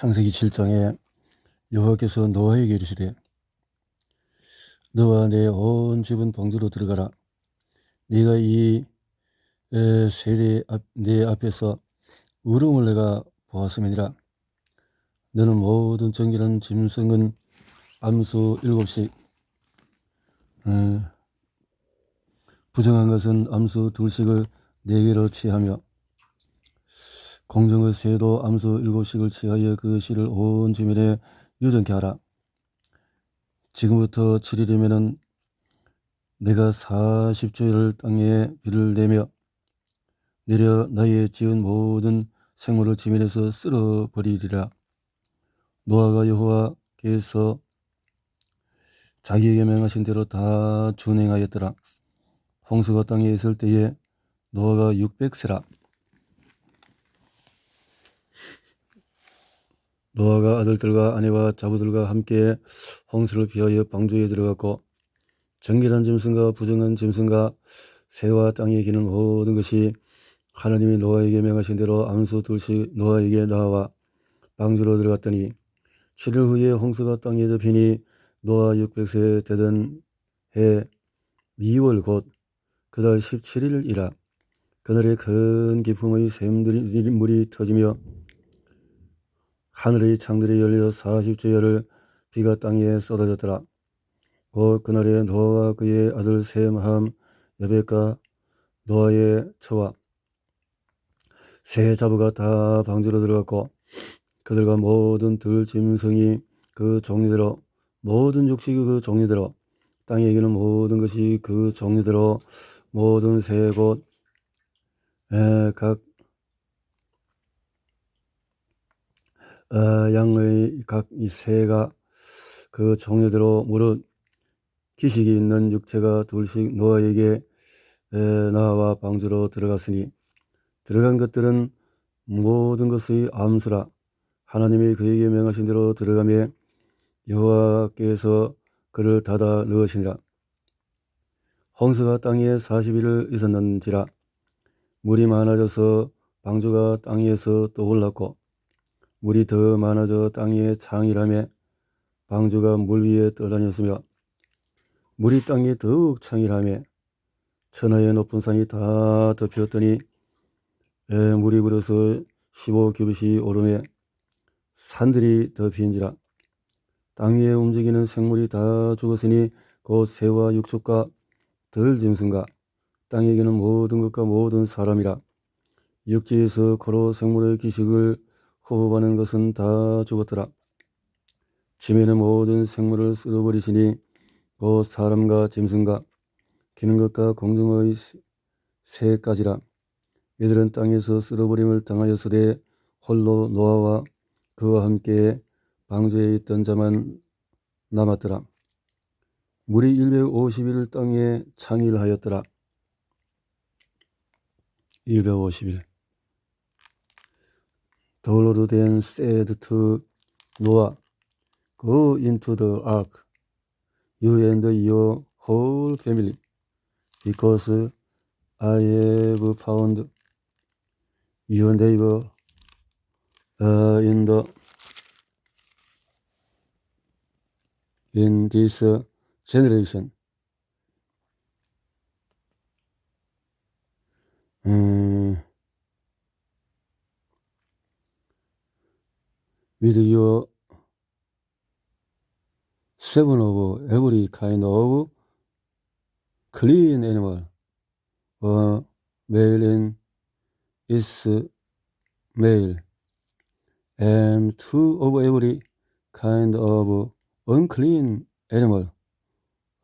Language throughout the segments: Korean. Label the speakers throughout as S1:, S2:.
S1: 창세기 7장에 여호와께서 노아에게 이르시되 너와 내 온 집은 방주로 들어가라. 네가 이 에, 세대 앞, 내 앞에서 울음을 내가 보았음이니라. 너는 모든 정결한 짐승은 암수 일곱씩 어, 부정한 것은 암수 둘씩을 네 개로 취하며 공정의 새도 암수 일곱씩을 취하여 그 씨를 온 주민에 유전케 하라. 지금부터 7일이면은 내가 40조를 땅에 비를 내며 내려 너희의 지은 모든 생물을 지면에서 쓸어버리리라. 노아가 여호와께서 자기에게 명하신 대로 다 준행하였더라. 홍수가 땅에 있을 때에 노아가 600세라. 노아가 아들들과 아내와 자부들과 함께 홍수를 피하여 방주에 들어갔고 정결한 짐승과 부정한 짐승과 새와 땅에 기는 모든 것이 하나님이 노아에게 명하신 대로 암수 둘씩 노아에게 나와 방주로 들어갔더니 7일 후에 홍수가 땅에 덮이니 노아 600세 되던 해 2월 곧 그달 17일이라 그날에 큰 기풍의 샘들이 물이 터지며 하늘의 창들이 열려 40주여를 비가 땅에 쏟아졌더라. 곧 그날에 노아와 그의 아들 셈함 여백과 노아의 처와 새 자부가 다 방주로 들어갔고 그들과 모든 들 짐승이 그 종류대로 모든 육식이 그 종류대로 땅에 이기는 모든 것이 그 종류대로 모든 새곳 각 어, 양의 각 이 새가 그 종류대로 무릇 기식이 있는 육체가 둘씩 노아에게 에, 나와 방주로 들어갔으니 들어간 것들은 모든 것의 암수라. 하나님이 그에게 명하신 대로 들어가며 여호와께서 그를 닫아 넣으시니라. 홍수가 땅에 40일을 있었는지라. 물이 많아져서 방주가 땅 위에서 떠올랐고 물이 더 많아져 땅 위에 창이라며 방주가 물 위에 떠다녔으며 물이 땅에 더욱 창이라며 천하의 높은 산이 다 덮였더니 에, 물이 불어서 15규빗이 오르며 산들이 덮인지라 땅 위에 움직이는 생물이 다 죽었으니 곧 새와 육축과 덜 짐승과 땅에게는 모든 것과 모든 사람이라 육지에서 코로 생물의 기식을 호흡하는 것은 다 죽었더라. 지면의 모든 생물을 쓸어버리시니 곧 사람과 짐승과 기는 것과 공중의 새까지라. 이들은 땅에서 쓸어버림을 당하였으되 홀로 노아와 그와 함께 방주에 있던 자만 남았더라. 물이 150일 땅에 창일하였더라. 150일. The Lord then said to Noah, Go into the ark, you and your whole family, because I have found your neighbor uh, in the in this uh, generation. 음, with your seven of every kind of clean animal, uh, male and its male, and two of every kind of unclean animal,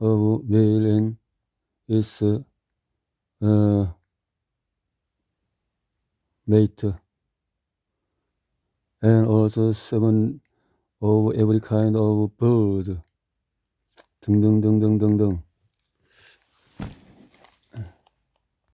S1: of male and its uh, mate, and also seven of every kind of bird 등등등등등등